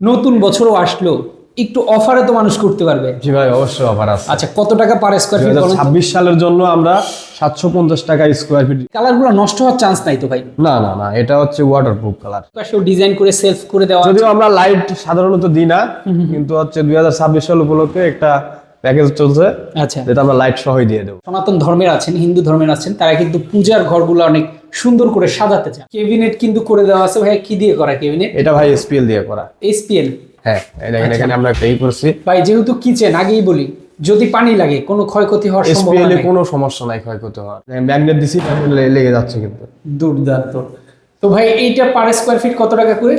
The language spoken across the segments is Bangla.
নতুন বছরও আসলো একটু অফারে তো মানুষ করতে পারবে। জি ভাই অবশ্যই অফার আছে। আচ্ছা কত টাকা পার স্কোয়ার ফিট হাজার ছাব্বিশ সালের জন্য আমরা সাতশো পঞ্চাশ টাকা স্কোয়ার ফিট কালারগুলো নষ্ট হওয়ার চান্স নাই তো ভাই? না না না এটা হচ্ছে ওয়াটারপ্রুফ কালার পাশেও ডিজাইন করে সেলফ করে দেওয়া যদিও আমরা লাইট সাধারণত দিই না কিন্তু হচ্ছে দুই হাজার ছাব্বিশ সাল উপলক্ষে একটা প্যাকেজ চলছে আচ্ছা। যেটা আমরা লাইট সহই দিয়ে দেবো। সনাতন ধর্মের আছেন হিন্দু ধর্মের আছেন তারা কিন্তু পূজার ঘরগুলো অনেক সুন্দর করে সাজাতে চায়। কেবিনেট কিন্তু করে দেওয়া আছে ভাই কি দিয়ে করা কেবিনেট এটা ভাই এসপিএল দিয়ে করা। এসপিএল হ্যাঁ এই দেখেন এখানে আমরা একটা ই করছি। ভাই যেহেতু কিচেন আগেই বলি যদি পানি লাগে কোনো ক্ষয়ক্ষতি হওয়ার এসপিএল সম্ভাবনা এ নেই। কোনো সমস্যা নাই ক্ষয়ক্ষতি হওয়ার। ম্যাগনেট দিছি লেগে যাচ্ছে কিন্তু। দুর্দান্ত। তো ভাই এইটা পার স্কোয়ার ফিট কত টাকা করে?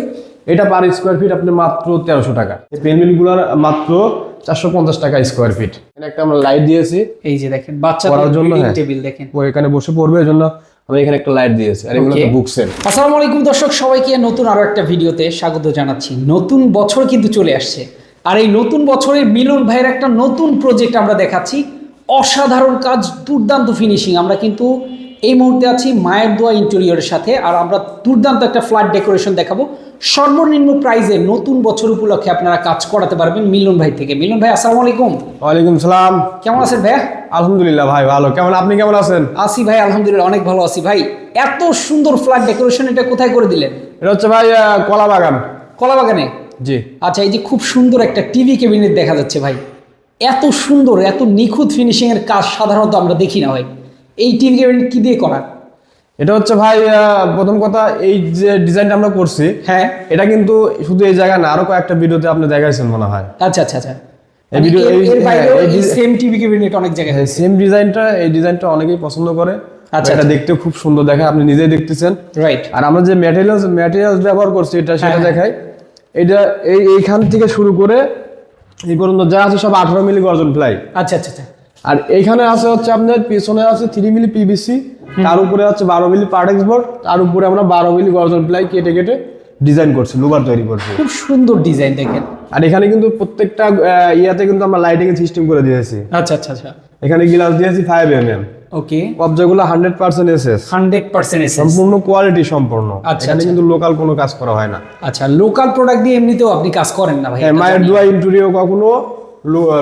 এটা পার স্কোয়ার ফিট আপনি মাত্র তেরোশো টাকা। এই পেনমিলগুলার মাত্র চারশো পঞ্চাশ টাকা স্কোয়ার ফিট এখানে একটা আমরা লাইট দিয়েছি। এই যে দেখেন বাচ্চাদের পড়ার জন্য, হ্যাঁ। টেবিল দেখেন। ও এখানে বসে পড়বে এই জন্য আমি এখানে একটা লাইট দিয়েছি আর এগুলো তো বুক সেট আসসালামু আলাইকুম দর্শক সবাইকে নতুন আরও একটা ভিডিওতে স্বাগত জানাচ্ছি। নতুন বছর কিন্তু চলে আসছে আর এই নতুন বছরের মিলন ভাইয়ের একটা নতুন প্রজেক্ট আমরা দেখাচ্ছি। অসাধারণ কাজ দুর্দান্ত ফিনিশিং আমরা কিন্তু এই মুহূর্তে আছি মায়ের দোয়া ইন্টেরিয়রের সাথে আর আমরা দুর্দান্ত একটা ফ্ল্যাট ডেকোরেশন দেখাবো। সর্বনিম্ন প্রাইজে নতুন বছর উপলক্ষে আপনারা কাজ করাতে পারবেন মিলন ভাই থেকে। মিলন ভাই আসসালামু আলাইকুম। ওয়ালাইকুম সালাম। কেমন আছেন ভাইয়া? আলহামদুলিল্লাহ ভাই ভালো। কেমন আপনি কেমন আছেন? আসি ভাই আলহামদুলিল্লাহ অনেক ভালো আছি ভাই। এত সুন্দর ফ্ল্যাট ডেকোরেশন এটা কোথায় করে দিলেন? এটা হচ্ছে ভাই কলা বাগান কলা বাগানে জি। আচ্ছা এই যে খুব সুন্দর একটা টিভি ক্যাবিনেট দেখা যাচ্ছে ভাই। এত সুন্দর এত নিখুঁত ফিনিশিং এর কাজ সাধারণত আমরা দেখি না ভাই। এই টিভি ক্যাবিনেট কি দিয়ে করা? এটা হচ্ছে ভাই প্রথম কথা এই যে ডিজাইনটা আমরা করছি হ্যাঁ। এটা কিন্তু শুধু এই জায়গা না আরও কয়েকটা ভিডিওতে আপনি দেখাইছেন মনে হয়। আচ্ছা আচ্ছা আচ্ছা। এই video- এর- এই- এর বাইরেও এই এই সেম টিভি ক্যাবিনেট অনেক জায়গায় সেম ডিজাইনটা এই ডিজাইনটা অনেকেই পছন্দ করে। আচ্ছা, এটা। দেখতে খুব সুন্দর দেখায় আপনি নিজেই দেখতেছেন। রাইট আর আমরা যে ম্যাটেরিয়ালস ম্যাটেরিয়ালস ব্যবহার করছি এটা সেটা। এটা এই এইখান থেকে শুরু করে এই পর্যন্ত যা আছে সব আঠারো মিলি গর্জন প্লাই। আচ্ছা আচ্ছা আচ্ছা। আর এইখানে আছে হচ্ছে আপনার পিছনে আছে থ্রি মিলি পিভিসি তার উপরে আছে বারো মিলি পার্টেক্স বোর্ড তার উপরে আমরা বারো মিলি গর্জন প্লাই কেটে কেটে ডিজাইন করছে লুবার তৈরি করছে। খুব সুন্দর ডিজাইন দেখেন। আর এখানে কিন্তু প্রত্যেকটা ইয়াতে কিন্তু আমরা লাইটিং এর সিস্টেম করে দিয়েছি। আচ্ছা আচ্ছা আচ্ছা। এখানে গ্লাস দিয়েছি five M M okay কবজাগুলো hundred percent SS hundred percent এসে সম্পূর্ণ কোয়ালিটি সম্পূর্ণ। আচ্ছা, এখানে আচ্ছা। কিন্তু লোকাল কোনো কাজ করা হয় না। আচ্ছা লোকাল প্রোডাক্ট দিয়ে এমনিতেও আপনি কাজ করেন না ভাই হ্যাঁ মায়ের দোয়া ইন্টুরিও কখনো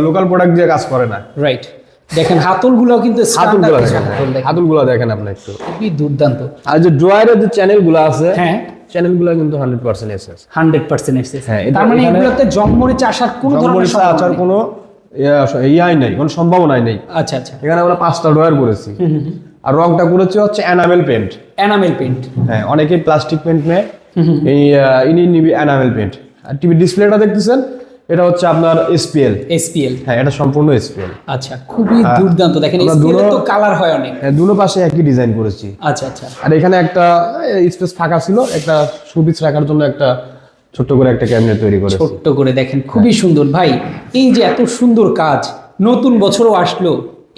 লোকাল প্রোডাক্ট দিয়ে কাজ করে না। রাইট দেখেন হাতলগুলো কিন্তু হাতুলগুলো দেখেন হাতল দেখেন। হাতুলগুলো দেখেন আপনি একটু। খুবই দুর্দান্ত। আর যে ড্রয়ারের যে চ্যানেল চ্যানেলগুলো আছে হ্যাঁ। চ্যানেলগুলো কিন্তু hundred percent SS hundred percent হ্যাঁ, তার মানে এগুলোতে আসার কোনো ধরনের আচার কোনো ইয়াই নেই কোনো সম্ভাবনাই নেই। আচ্ছা আচ্ছা। এখানে আমরা পাঁচটা ড্রয়ার করেছি। আর রংটা করেছি হচ্ছে এনামেল পেন্ট এনামেল পেন্ট হ্যাঁ অনেকেই প্লাস্টিক পেন্ট নেয়। এই ইনি নিবি এনামেল পেন্ট আর টিভি ডিসপ্লেটা দেখতেছেন? এটা হচ্ছে আপনার এসপিএল এসপিএল হ্যাঁ এটা সম্পূর্ণ এসপিএল আচ্ছা খুবই দুর্দান্ত। দেখেন এসপিএল তো কালার হয় অনেক। হ্যাঁ দুটো পাশে একই ডিজাইন করেছি। আচ্ছা আচ্ছা। আর এখানে একটা স্পেস ফাঁকা ছিল একটা সুবিচ রাখার জন্য একটা ছোট্ট করে একটা ক্যাবিনেট তৈরি করেছি। ছোট্ট করে দেখেন খুবই সুন্দর। ভাই এই যে এত সুন্দর কাজ নতুন বছরও আসলো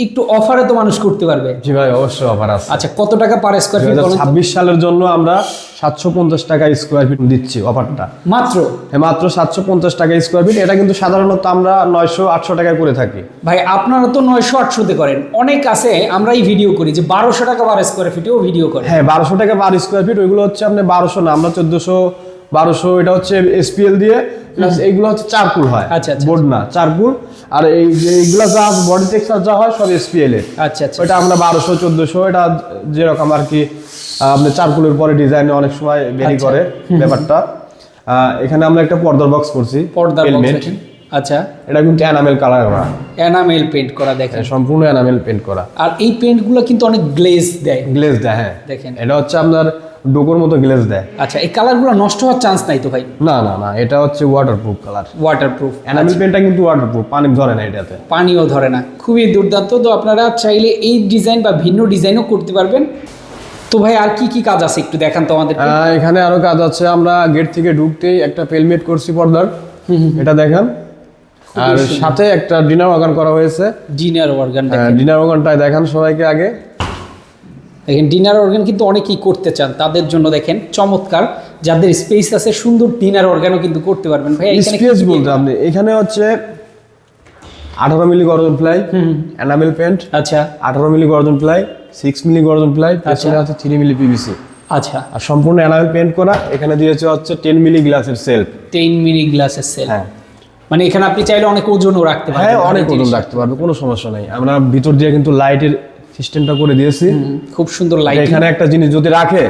একটু অফারে তো মানুষ করতে পারবে। জি ভাই অবশ্যই অফার আছে। আচ্ছা কত টাকা পার স্কোয়ার ফিট ছাব্বিশ সালের জন্য আমরা সাতশো পঞ্চাশ টাকা স্কোয়ার ফিট দিচ্ছি অফারটা। মাত্র? হ্যাঁ মাত্র সাতশো পঞ্চাশ টাকা স্কোয়ার ফিট এটা কিন্তু সাধারণত আমরা নয়শো আটশো টাকায় করে থাকি। ভাই আপনারা তো নয়শো আটশোতে করেন। অনেক আছে আমরা এই ভিডিও করি যে বারোশো টাকা পার স্কোয়ার ফিটেও ভিডিও করে হ্যাঁ বারোশো টাকা পার স্কোয়ার ফিট ওইগুলো হচ্ছে আপনি বারোশো না আমরা চোদ্দশো বারোশো এটা হচ্ছে এসপিএল দিয়ে প্লাস এইগুলো হচ্ছে চারপুল হয়। আচ্ছা, আচ্ছা, বোর্ড না চারপুল আর এই যে এইগুলো যা বডি টেক্সচার যা হয় সব এসপিএল এর আচ্ছা আচ্ছা। ওইটা আমরা বারোশো চোদ্দশো এটা যেরকম আর কি আপনি চারকুলের পরে ডিজাইনে অনেক সময় বেরি আচ্ছা। করে ব্যাপারটা। এখানে আমরা একটা পর্দার বক্স করছি পর্দার। দেখেন। আচ্ছা। এটা কিন্তু এনামেল কালার করা। এনামেল পেন্ট করা দেখেন। সম্পূর্ণ এনামেল পেন্ট করা। আর এই পেন্টগুলো কিন্তু অনেক গ্লেজ দেয়। গ্লেজ দেয় হ্যাঁ। দেখেন। এটা হচ্ছে আপনার ডোকোর মতো গ্লেজ দেয়। আচ্ছা এই কালারগুলো নষ্ট হওয়ার চান্স নাই তো ভাই? না না না এটা হচ্ছে ওয়াটারপ্রুফ কালার ওয়াটারপ্রুফ এনামেল পেন্টটা কিন্তু ওয়াটারপ্রুফ পানি ধরে না এটাতে। পানিও ধরে না খুবই দুর্দান্ত। তো আপনারা চাইলে এই ডিজাইন বা ভিন্ন ডিজাইনও করতে পারবেন। তো ভাই আর কি কি কাজ আছে একটু দেখান তো আমাদের এখানে আরও কাজ আছে আমরা গেট থেকে ঢুকতেই একটা পেলমেট করছি পর্দার। এটা দেখেন। আর সাথে একটা ডিনার ওয়াগান করা হয়েছে। ডিনার অর্গান ডিনার ওয়াগানটাই দেখান সবাইকে আগে। দেখেন ডিনার অর্গান কিন্তু অনেকেই করতে চান তাদের জন্য দেখেন চমৎকার। যাদের স্পেস আছে সুন্দর ডিনার অর্গানও কিন্তু করতে পারবেন। ভাই এখানে স্পেস বলতে আপনি এখানে হচ্ছে আঠারো মিলি গর্জন প্লাই এনামেল পেন্ট আচ্ছা। আঠারো মিলি গর্জন প্লাই সিক্স মিলি গর্জন প্লাই পেছনে আছে থ্রি মিলি পিভিসি আচ্ছা। আর সম্পূর্ণ এনামেল পেন্ট করা এখানে দিয়েছে হচ্ছে টেন মিলি গ্লাসের সেলফ টেন মিলি গ্লাসের সেল হ্যাঁ। মানে এখানে আপনি চাইলে অনেক ওজনও রাখতে পারবেন। হ্যাঁ অনেক ওজন রাখতে পারবে কোনো সমস্যা নেই। আমরা ভিতর দিয়ে কিন্তু লাইটের সিস্টেমটা করে দিয়েছি। খুব সুন্দর লাইট এখানে একটা জিনিস যদি রাখে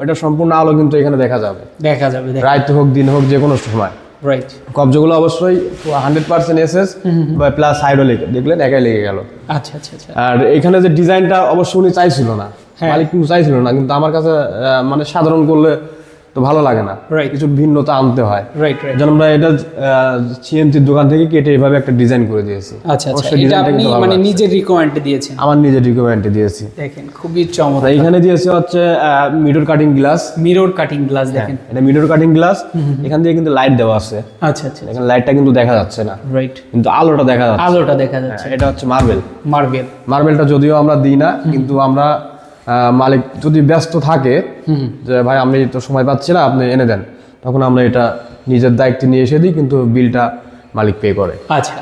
ওটা সম্পূর্ণ আলো কিন্তু এখানে দেখা যাবে। দেখা যাবে রাত হোক দিন হোক যে কোনো সময়। রাইট কবজগুলো অবশ্যই হান্ড্রেড পার্সেন্ট এসএস বা প্লাস সাইডও লেগে দেখলেন একাই লেগে গেল। আচ্ছা আচ্ছা আচ্ছা। আর এখানে যে ডিজাইনটা অবশ্য উনি চাইছিল না হ্যাঁ। মালিক কিন্তু চাইছিল না কিন্তু আমার কাছে মানে সাধারণ করলে তো ভালো লাগে না। কিছু ভিন্নতা আনতে হয়। যেন আমরা এটা সিএনসির দোকান থেকে কেটে এভাবে একটা ডিজাইন করে দিয়েছি। আচ্ছা আচ্ছা। এটা আপনি মানে নিজের রিকমেন্ডে দিয়েছেন। আমার নিজের রিকোয়ারমেন্টে দিয়েছি। দেখেন খুবই চমৎকার। এখানে দিয়েছি হচ্ছে mirror cutting glass mirror cutting glass দেখেন। এটা মিডর কাটিং গ্লাস এখান দিয়ে কিন্তু লাইট দেওয়া আছে। আচ্ছা আচ্ছা এখানে লাইটটা কিন্তু দেখা যাচ্ছে না। রাইট কিন্তু আলোটা দেখা যাচ্ছে। আলোটা দেখা যাচ্ছে। হ্যাঁ, এটা হচ্ছে মার্বেল মার্বেল মার্বেলটা যদিও আমরা দিই না কিন্তু আমরা মালিক যদি ব্যস্ত থাকে যে ভাই আমি তো সময় পাচ্ছি না আপনি এনে দেন। তখন আমরা এটা নিজের দায়িত্বে নিয়ে এসে দিই কিন্তু বিলটা মালিক পে করে। আচ্ছা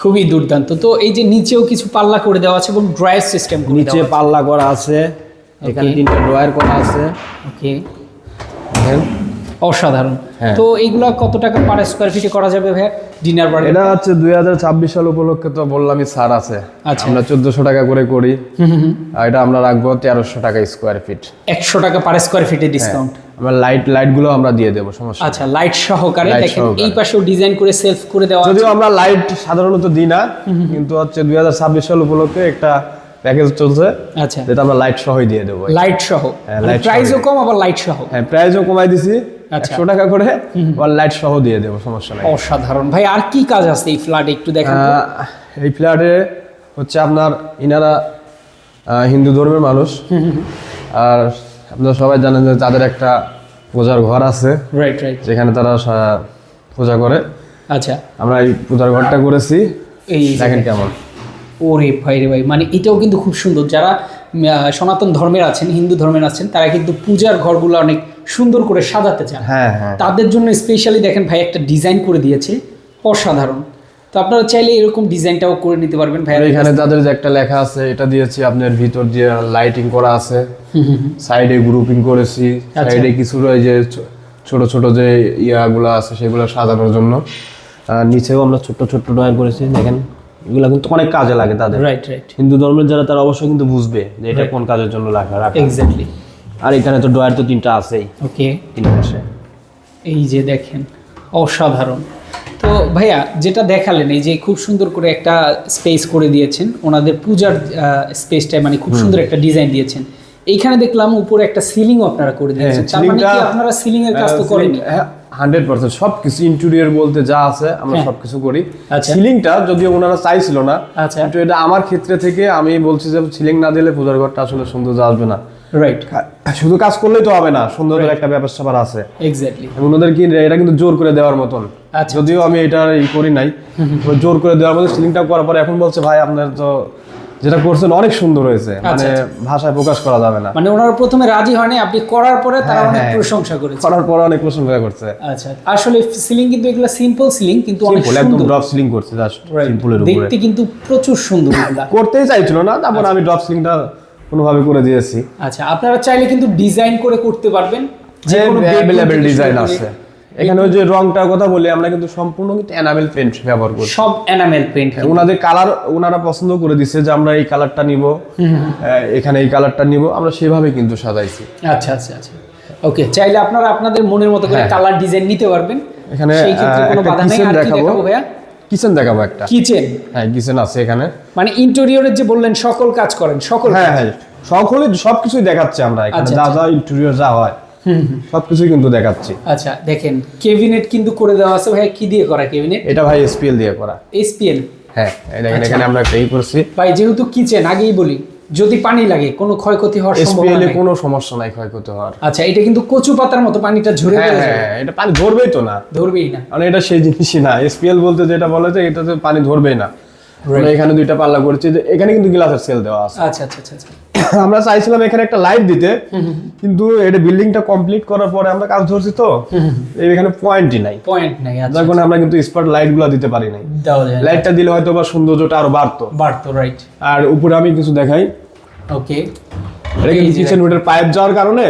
খুবই দুর্দান্ত। তো এই যে নিচেও কিছু পাল্লা করে দেওয়া আছে এবং ড্রয়ার সিস্টেম নিচে পাল্লা করা আছে এখানে. তিনটা ড্রয়ার করা আছে। ওকে অসাধারণ। হ্যাঁ। তো এইগুলা কত টাকা পার স্কোয়ার ফিটে করা যাবে ভাই ডিনার বার এটা হচ্ছে দুই হাজার ছাব্বিশ সাল উপলক্ষে তো বললামই ছাড় আছে। আচ্ছা। আমরা চোদ্দশো টাকা করে করি। আর এটা আমরা রাখব তেরোশো টাকা স্কোয়ার ফিট একশো টাকা পার স্কোয়ার ফিটে ডিসকাউন্ট আমরা লাইট লাইটগুলো আমরা দিয়ে দেবো সমস্যা আচ্ছা লাইট সহকারে দেখেন এই পাশেও ডিজাইন করে সেলফ করে দেওয়া যদিও আমরা লাইট সাধারণত দিই না কিন্তু হচ্ছে দুই হাজার ছাব্বিশ সাল উপলক্ষে একটা প্যাকেজ চলছে আচ্ছা। যেটা আমরা লাইট সহই দিয়ে দেবো। লাইট সহ। হ্যাঁ, প্রাইসও কম আবার লাইট সহ। হ্যাঁ প্রাইসও কমাই দিছি। একশো টাকা করে আর লাইট সহ দিয়ে দেবো সমস্যা নেই। অসাধারণ। ভাই আর কি কাজ আছে এই ফ্ল্যাটে একটু দেখেন। এই ফ্ল্যাটে হচ্ছে আপনার ইনারা হিন্দু ধর্মের মানুষ। আর আপনারা সবাই জানেন যে তাদের একটা পূজার ঘর আছে। রাইট রাইট যেখানে তারা পূজা করে। আচ্ছা। আমরা এই পূজার ঘরটা করেছি। এই দেখেন কেমন। ওরে ভাই রে ভাই মানে এটাও কিন্তু খুব সুন্দর। যারা সনাতন ধর্মের আছেন হিন্দু ধর্মের আছেন তারা কিন্তু পূজার ঘরগুলো অনেক সুন্দর করে সাজাতে চান। হ্যাঁ হ্যাঁ। তাদের জন্য স্পেশালি দেখেন ভাই একটা ডিজাইন করে দিয়েছে অসাধারণ। তো আপনারা চাইলে এরকম ডিজাইনটাও করে নিতে পারবেন ভাই এখানে তাদের যে একটা লেখা আছে এটা দিয়েছি আপনার ভিতর দিয়ে লাইটিং করা আছে সাইডে গ্রুপিং করেছি আচ্ছা। সাইডে কিছু ওই যে ছোট ছোট যে ইয়াগুলো আছে সেগুলো সাজানোর জন্য। আর নিচেও আমরা ছোট্ট ছোট্ট ড্রয়ার করেছি দেখেন এগুলো কিন্তু অনেক কাজে লাগে তাদের। রাইট রাইট হিন্দু ধর্মের যারা তারা অবশ্যই কিন্তু বুঝবে যে এটা কোন কাজের জন্য রাখা রাখা। এক্স্যাক্টলি আর এখানে তো ড্রয়ার তো তিনটা আছেই। ওকে। তিন পাশে এই যে দেখেন অসাধারণ। তো ভাইয়া যেটা দেখালেন এই যে খুব সুন্দর করে একটা স্পেস করে দিয়েছেন ওনাদের পূজার স্পেসটায় মানে খুব সুন্দর একটা ডিজাইন দিয়েছেন। এইখানে দেখলাম উপরে একটা সিলিংও আপনারা করে দিয়েছেন। তার মানে কি আপনারা সিলিং এর কাজ তো করেনি হান্ড্রেড পার্সেন্ট সব কিছু ইন্টেরিয়র বলতে যা আছে আমরা হ্যাঁ। সবকিছু করি। আচ্ছা। সিলিংটা যদিও ওনারা চাইছিল না আচ্ছা। কিন্তু এটা আমার ক্ষেত্রে থেকে আমি বলছি যে সিলিং না দিলে পূজার ঘরটা আসলে সৌন্দর্য আসবে না। রাইট শুধু কাজ করলেই তো হবে না সৌন্দর্যের একটা ব্যাপার স্যাপার আছে। এক্স্যাক্টলি এবং ওদের কি এটা কিন্তু জোর করে দেওয়ার মতন। আচ্ছা। যদিও আমি এটা ই করি নাই জোর করে দেওয়ার মতো সিলিংটা করার পরে এখন বলছে ভাই আপনার তো যেটা করছেন অনেক সুন্দর হয়েছে। মানে ভাষায় প্রকাশ করা যাবে না। মানে ওনারা প্রথমে রাজি হয়নি আপনি করার পরে তারা হ্যাঁ, অনেক হ্যাঁ। প্রশংসা করেছে। করার পরে অনেক প্রশংসা করছে। আচ্ছা আসলে সিলিং কিন্তু এগুলো সিম্পল সিলিং কিন্তু অনেক সিম্পল একদম ড্রপ সিলিং করছে জাস্ট সিম্পলের উপরে। দেখতে কিন্তু প্রচুর সুন্দর করতেই চাইছিল না তারপর আমি ড্রপ সিলিংটা কোনোভাবে করে দিয়েছি। আচ্ছা আপনারা চাইলে কিন্তু ডিজাইন করে করতে পারবেন। যে অ্যাভেলেবেল ডিজাইন আছে। এখানে ওই যে রংটার কথা বলি আমরা কিন্তু সম্পূর্ণ কিন্তু এনামেল পেন্ট ব্যবহার করি সব এনামেল পেন্ট ওনাদের কালার ওনারা পছন্দ করে দিছে যে আমরা এই কালারটা নিব এখানে এই কালারটা নিব আমরা সেভাবে কিন্তু সাজাইছি। আচ্ছা আচ্ছা আচ্ছা। ওকে চাইলে আপনারা আপনাদের মনের মতো করে হ্যাঁ। কালার ডিজাইন নিতে পারবেন। এখানে সেই ক্ষেত্রে কোনো বাধা নেই। আর কি দেখাবো ভাইয়া? কিচেন দেখাবো একটা। কিচেন? হ্যাঁ কিচেন আছে এখানে। মানে ইন্টেরিয়রের যে বললেন সকল কাজ করেন সকল হ্যাঁ হ্যাঁ সকলে সবকিছুই দেখাচ্ছে আমরা এখানে আচ্ছা, যা যা ইন্টেরিয়র যা হয় সবকিছুই কিন্তু দেখাচ্ছি। আচ্ছা দেখেন কেবিনেট কিন্তু করে দেওয়া আছে। ভাই কি দিয়ে করা কেবিনেট এটা ভাই এসপিএল দিয়ে করা। এসপিএল হ্যাঁ দেখেন আচ্ছা। এখানে আমরা একটা ই করছি। ভাই যেহেতু কিচেন আগেই বলি। যদি পানি লাগে কোনো ক্ষয়ক্ষতি হওয়ার সম্ভাবনা এসপিএল এ নাই। কোনো সমস্যা নাই ক্ষয়ক্ষতি হওয়ার। আচ্ছা এটা কিন্তু কচু পাতার মতো পানিটা ঝরে হ্যাঁ পড়ে যাবে হ্যাঁ এটা পানি ধরবেই তো না। ধরবেই না। মানে এটা সেই জিনিসই না। এসপিএল বলতে যেটা বলে যে এটাতে পানি ধরবেই না। আমরা এখানে দুইটা পাল্লা করেছি। এখানে কিন্তু গ্লাসের সেল দেওয়া আছে। আচ্ছা আচ্ছা আচ্ছা আচ্ছা। আমরা চাইছিলাম এখানে একটা লাইট দিতে কিন্তু এটা বিল্ডিংটা কমপ্লিট করার পরে আমরা কাজ ধরছি তো। এখানে পয়েন্টই নাই। পয়েন্ট নাই আচ্ছা যার কারণে আমরা কিন্তু স্পট লাইটগুলো দিতে পারি নাই। লাইটটা দিলে হয়তো বা সৌন্দর্যটা আরও বাড়তো। বাড়তো রাইট আর উপরে আমি কিছু দেখাই। ওকে এটা কিন্তু কিচেন রুটের পাইপ যাওয়ার কারণে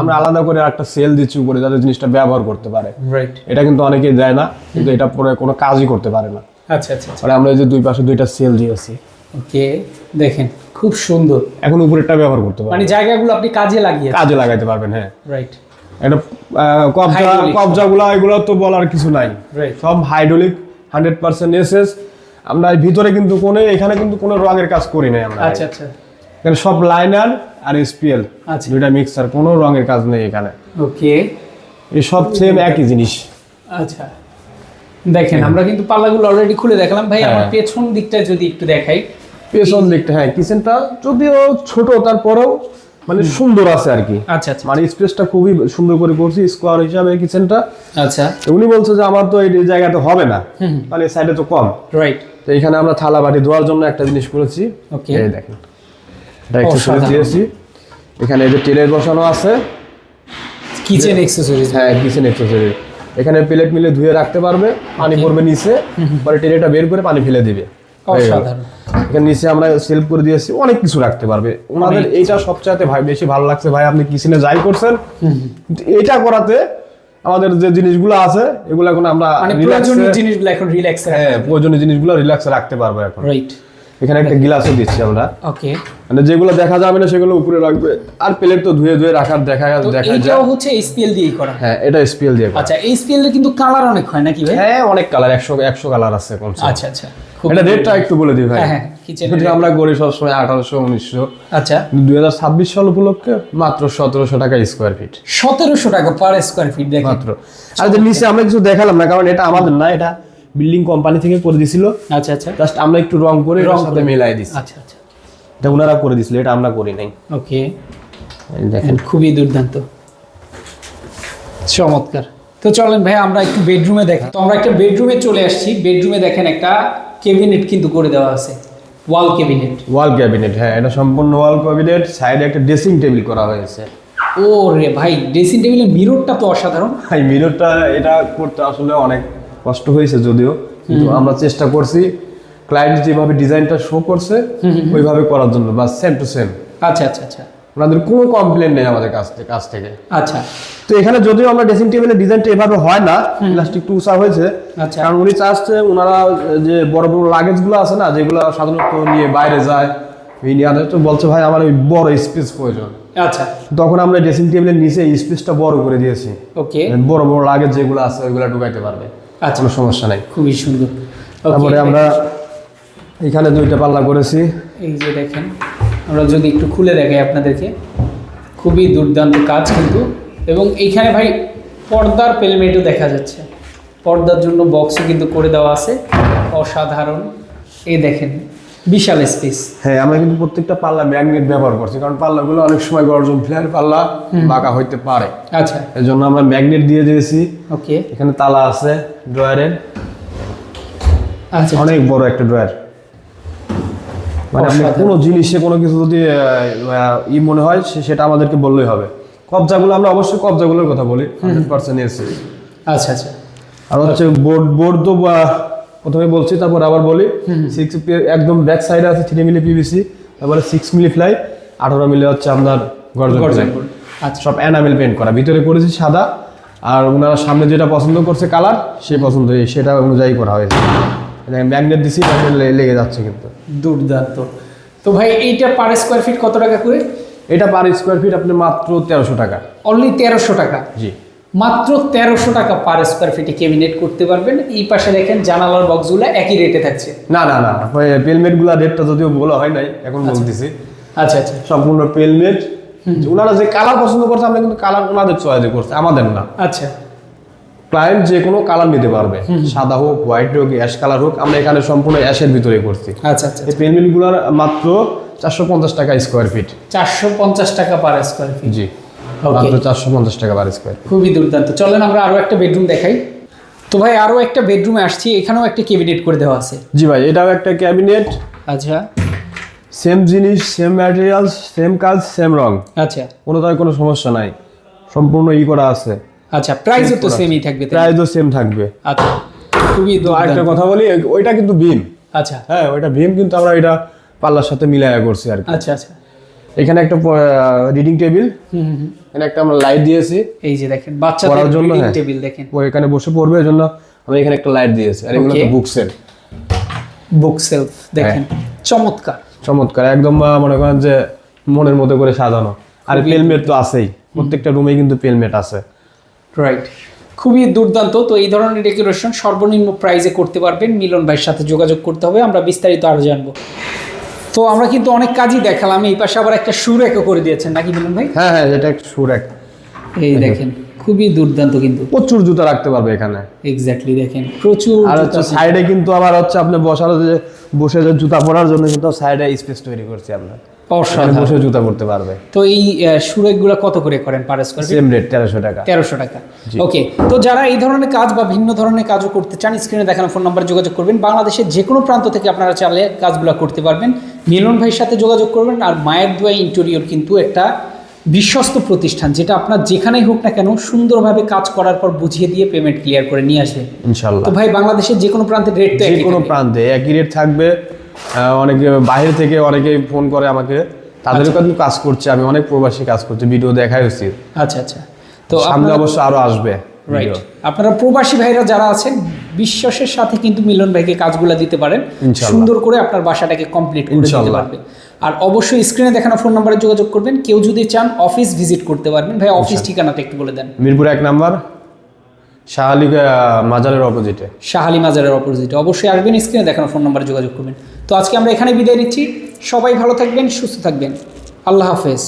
আমরা আলাদা করে একটা সেল দিচ্ছি উপরে যাতে জিনিসটা ব্যবহার করতে পারে। রাইট এটা কিন্তু অনেকেই দেয় না কিন্তু এটা পরে কোনো কাজই করতে পারে না। আচ্ছা আচ্ছা মানে আমরা এই যে দুই পাশে দুইটা সেল দিয়েছি। ওকে দেখেন খুব সুন্দর। এখন উপরেরটা ব্যবহার করতে পারবেন মানে জায়গাগুলো আপনি কাজে লাগিয়ে কাজে লাগাইতে পারবেন হ্যাঁ। রাইট এটা কবজা। কবজাগুলো এগুলো তো বলার কিছু নাই। সব হাইড্রোলিক হান্ড্রেড পার্সেন্ট এসএস আমরা ভিতরে কিন্তু কোনো এখানে কিন্তু কোনো রঙের কাজ করি নাই আমরা। আচ্ছা আচ্ছা। এখানে সব লাইনার আর এসপিএল আচ্ছা। দুইটা মিক্সার কোনো রঙের কাজ নেই এখানে। ওকে এই সব সেম একই জিনিস। আচ্ছা। দেখেন আমরা কিন্তু পাল্লাগুলো অলরেডি খুলে দেখলাম। ভাই আমার হ্যাঁ। পেছন দিকটা যদি একটু দেখাই। পেছন দিকটা হ্যাঁ কিচেনটা যদিও ছোট তারপরেও মানে সুন্দর আছে আর কি আচ্ছা আচ্ছা। মানে স্পেসটা খুবই সুন্দর করে করছি স্কোয়ার হিসাবে কিচেনটা। আচ্ছা। উনি বলছে যে আমার তো এই জায়গাতে হবে না মানে সাইডে তো কম। রাইট তো এখানে আমরা থালা বাটি ধোয়ার জন্য একটা জিনিস করেছি। ওকে এই দেখেন। অ্যাক্সেসরিজ। দিয়েছি। এখানে এই যে টেলের বসানো আছে। কিচেন এক্সেসরিজ হ্যাঁ কিচেন অ্যাক্সেসরি এখানে প্লেট মিলে ধুয়ে রাখতে পারবে পানি পড়বে নিচে পরে টেলেটা বের করে পানি ফেলে দিবে। এখানে নিচে আমরা সেলফ করে দিয়েছি অনেক কিছু রাখতে পারবে। ওনাদের এইটা সবচাইতে ভাই বেশি ভালো লাগছে। ভাই আপনি কিচেনে যাই করছেন কিন্তু এটা করাতে আমাদের যে জিনিসগুলো আছে এগুলো এখন আমরা মানে প্রয়োজনীয় জিনিসগুলো এখন রিল্যাক্স হ্যাঁ প্রয়োজনীয় জিনিসগুলো রিল্যাক্সে রাখতে পারব এখন। রাইট এখানে একটা গ্লাসও দিচ্ছি আমরা। ওকে মানে যেগুলো দেখা যাবে না সেগুলো উপরে রাখবে। আর প্লেট তো ধুয়ে ধুয়ে রাখার দেখা দেখা যায়। হচ্ছে এইচপিএল দিয়েই করা। হ্যাঁ এটা স্পিএল দিয়ে করা। আচ্ছা এইচপিএল এর কিন্তু কালার অনেক হয় নাকি ভাই? হ্যাঁ অনেক কালার একশো একশো কালার আছে কমসে আচ্ছা আচ্ছা। এটা রেটটা একটু বলে দিই ভাই। হ্যাঁ হ্যাঁ আমরা করি সবসময় আঠারোশো উনিশশো। আচ্ছা। দুই হাজার ছাব্বিশ সাল উপলক্ষে মাত্র সতেরোশো টাকা স্কোয়ার ফিট সতেরোশো টাকা পার স্কোয়ার ফিট মাত্র। আর যে নিচে আমরা কিছু দেখালাম না কারণ এটা আমাদের না এটা বিল্ডিং কোম্পানি থেকে করে দিছিল। আচ্ছা আচ্ছা। জাস্ট আমরা একটু রং করে রং সাথে মিলাই দিছি। আচ্ছা আচ্ছা। এটা ওনারা করে দিছিল এটা আমরা করি নাই। ওকে। দেখেন। খুবই দুর্দান্ত। চমৎকার। তো চলেন ভাই আমরা একটু বেডরুমে দেখি। তো আমরা একটা বেডরুমে চলে আসছি। বেডরুমে দেখেন একটা কেবিনেট কিন্তু করে দেওয়া আছে। ওয়াল কেবিনেট ওয়াল ক্যাবিনেট হ্যাঁ এটা সম্পূর্ণ ওয়াল ক্যাবিনেট সাইডে একটা ড্রেসিং টেবিল করা হয়েছে। ও রে ভাই ড্রেসিং টেবিলের মিররটা তো অসাধারণ। ভাই মিররটা এটা করতে আসলে অনেক কষ্ট হয়েছে যদিও কিন্তু আমরা চেষ্টা করছি ক্লায়েন্ট যেভাবে ডিজাইনটা শো করছে ওইভাবে করার জন্য বা সেম টু সেম আচ্ছা আচ্ছা আচ্ছা। ওনাদের কোনো কমপ্লেন নেই আমাদের কাছ থেকে কাছ থেকে। আচ্ছা। তো এখানে যদিও আমরা ড্রেসিং টেবিলের ডিজাইনটা এভাবে হয় না প্লাস্টিক টু হয়েছে আচ্ছা। কারণ উনি চাচ্ছে ওনারা যে বড় বড় লাগেজগুলো আছে না যেগুলো সাধারণত নিয়ে বাইরে যায় ইন্ডিয়াতে তো বলছে ভাই আমার ওই বড় স্পেস প্রয়োজন। আচ্ছা। তখন আমরা ড্রেসিং টেবিলের নিচে স্পেসটা বড় করে দিয়েছি। ওকে বড় বড় লাগেজ যেগুলো আছে ওইগুলো ঢুকাইতে পারবে। আচ্ছা কোনো সমস্যা নাই। খুবই সুন্দর। তারপরে আমরা এখানে দুইটা পাল্লা করেছি। এই যে দেখেন আমরা যদি একটু খুলে দেখাই আপনাদেরকে। খুবই দুর্দান্ত কাজ কিন্তু। এবং এইখানে ভাই পর্দার পেলমেটও দেখা যাচ্ছে। পর্দার জন্য বক্সও কিন্তু করে দেওয়া আছে। অসাধারণ। এই দেখেন বিশাল স্পেস হ্যাঁ আমরা কিন্তু প্রত্যেকটা পাল্লা ম্যাগনেট ব্যবহার করছি কারণ পাল্লাগুলো অনেক সময় গর্জন ফ্লেয়ার পাল্লা বাঁকা হইতে পারে। আচ্ছা। এই জন্য আমরা ম্যাগনেট দিয়ে দিয়েছি। ওকে এখানে তালা আছে ড্রয়ারের আচ্ছা। অনেক বড় একটা ড্রয়ার। মানে আপনি কোনো জিনিসে কোনো কিছু যদি ই মনে হয় সেটা আমাদেরকে বললেই হবে। কবজাগুলো আমরা অবশ্যই কবজাগুলোর কথা বলি হান্ড্রেড পার্সেন্ট এসে আচ্ছা আচ্ছা। আর হচ্ছে বোর্ড বোর্ড তো প্রথমে বলছি তারপর আবার বলি। সিক্স একদম ব্যাক সাইডে আছে থ্রি মিলি পিভিসি তারপরে সিক্স মিলি ফ্লাই আঠারো মিলি হচ্ছে আপনার গর্জন। আচ্ছা। সব এনামেল পেন্ট করা। ভিতরে করেছি সাদা আর ওনারা সামনে যেটা পছন্দ করছে কালার সে পছন্দ সেটা অনুযায়ী করা হয়েছে। ম্যাগনেট দিছি ম্যাগনেট লেগে যাচ্ছে কিন্তু। দুর্দান্ত। তো ভাই এইটা পার স্কোয়ার ফিট কত টাকা করে? এটা পার স্কোয়ার ফিট আপনি মাত্র তেরোশো টাকা। অনলি তেরোশো টাকা। জি। মাত্র তেরোশো টাকা পার স্কোয়ার ফিটে কেবিনেট করতে পারবেন। এই পাশে দেখেন জানালার বক্সগুলো একই রেটে থাকছে। না না না পেলমেটগুলা রেটটা যদিও বলা হয় নাই এখন বলতেছি। আচ্ছা আচ্ছা। সম্পূর্ণ পেলমেট ওনারা যে কালার পছন্দ করছে আমরা কিন্তু কালার ওনাদের চয়েস করছে আমাদের না। আচ্ছা। ক্লায়েন্ট যে কোনো কালার নিতে পারবে সাদা হোক হোয়াইট হোক অ্যাশ কালার হোক আমরা এখানে সম্পূর্ণ অ্যাশের ভিতরে করছি। আচ্ছা আচ্ছা এই পেলমেটগুলার মাত্র চারশো পঞ্চাশ টাকা স্কোয়ার ফিট চারশো পঞ্চাশ টাকা পার স্কোয়ার ফিট জি. মাত্র চারশো পঞ্চাশ টাকা পার স্কোয়ার খুবই দুর্দান্ত। চলেন আমরা আরও একটা বেডরুম দেখাই। তো ভাই আরও একটা বেডরুমে আসছি এখানেও একটা কেবিনেট করে দেওয়া আছে। জি ভাই এটাও একটা ক্যাবিনেট আচ্ছা। সেম জিনিস সেম ম্যাটেরিয়ালস সেম কাজ সেম রং। আচ্ছা। কোনো তার কোনো সমস্যা নাই। সম্পূর্ণ ই করা আছে। আচ্ছা প্রাইসও তো সেমই থাকবে? প্রাইসও সেম থাকবে। আচ্ছা খুবই তো আরেকটা কথা বলি ওইটা কিন্তু ভীম। আচ্ছা। হ্যাঁ ওইটা ভীম কিন্তু আমরা এটা পাল্লার সাথে মিলাইয়া করছি আর কি। আচ্ছা আচ্ছা। এখানে একটা রিডিং টেবিল হুম, হুম। এখানে একটা আমরা লাইট দিয়েছি। এই যে দেখেন বাচ্চাদের জন্য, হ্যাঁ। টেবিল দেখেন। ও এখানে বসে পড়বে এর জন্য আমি এখানে একটা লাইট দিয়েছি। আর এগুলো. তো বুকসের বুক সেলফ দেখেন। হ্যাঁ। চমৎকার। চমৎকার। একদম মনে করেন যে মনের মতো করে সাজানো। আর পেলমেট তো আছেই। প্রত্যেকটা রুমে কিন্তু পেলমেট আছে। রাইট খুবই দুর্দান্ত। তো এই ধরনের ডেকোরেশন সর্বনিম্ন প্রাইসে করতে পারবেন। মিলন ভাইয়ের সাথে যোগাযোগ করতে হবে। আমরা বিস্তারিত আরও জানব। তো আমরা কিন্তু অনেক কাজই দেখালাম। এই পাশে আবার একটা সুর একও করে দিয়েছেন নাকি মিলন ভাই? হ্যাঁ হ্যাঁ এটা একটা সুর এক এই দেখেন খুবই দুর্দান্ত কিন্তু। প্রচুর জুতা রাখতে পারবে এখানে। এক্স্যাক্টলি দেখেন প্রচুর আর হচ্ছে সাইডে কিন্তু আবার হচ্ছে আপনি বসার যে বসে যে জুতা পরার জন্য কিন্তু সাইডে স্পেস তৈরি করছি আমরা। বসে জুতা পরতে পারবে। তো এই সুরেকগুলো কত করে করেন পার স্কোয়ার সেম রেট তেরোশো টাকা। তেরোশো টাকা। ওকে তো যারা এই ধরনের কাজ বা ভিন্ন ধরনের কাজও করতে চান স্ক্রিনে দেখানো ফোন নাম্বার যোগাযোগ করবেন। বাংলাদেশের যে কোনো প্রান্ত থেকে আপনারা চাইলে কাজগুলো করতে পারবেন। মিলন ভাইয়ের সাথে যোগাযোগ করবেন। আর মায়ের দোয়া ইন্টেরিয়র কিন্তু একটা বিশ্বস্ত প্রতিষ্ঠান যেটা আপনার যেখানেই হোক না কেন সুন্দরভাবে কাজ করার পর বুঝিয়ে দিয়ে পেমেন্ট ক্লিয়ার করে নিয়ে আসবে। ইনশাল্লাহ। তো ভাই বাংলাদেশের যে কোনো প্রান্তের রেট তো যে একই কোনো প্রান্তে একই রেট থাকবে। অনেকে বাইরে থেকে অনেকে ফোন করে আমাকে তাদেরও কিন্তু কাজ করছে আমি অনেক প্রবাসী কাজ করছি ভিডিও দেখাই উচিত আচ্ছা আচ্ছা। তো সামনে অবশ্য আরও আসবে রাইট আপনারা প্রবাসী ভাইরা যারা আছেন বিশ্বাসের সাথে কিন্তু মিলন ভাইকে কাজগুলো দিতে পারেন। সুন্দর করে আপনার বাসাটাকে কমপ্লিট করে দিতে। পারবে। আর অবশ্যই স্ক্রিনে দেখানো ফোন নাম্বারে যোগাযোগ করবেন। কেউ যদি চান অফিস ভিজিট করতে পারবেন। ভাই অফিস ঠিকানাটা একটু বলে দেন। মিরপুর এক নাম্বার। শাহালি মাজারের অপোজিটে শাহালি মাজারের অপোজিটে অবশ্যই আসবেন স্ক্রিনে দেখানো ফোন নাম্বারে যোগাযোগ করবেন। তো আজকে আমরা এখানে বিদায় নিচ্ছি। সবাই ভালো থাকবেন, সুস্থ থাকবেন। আল্লাহ হাফেজ।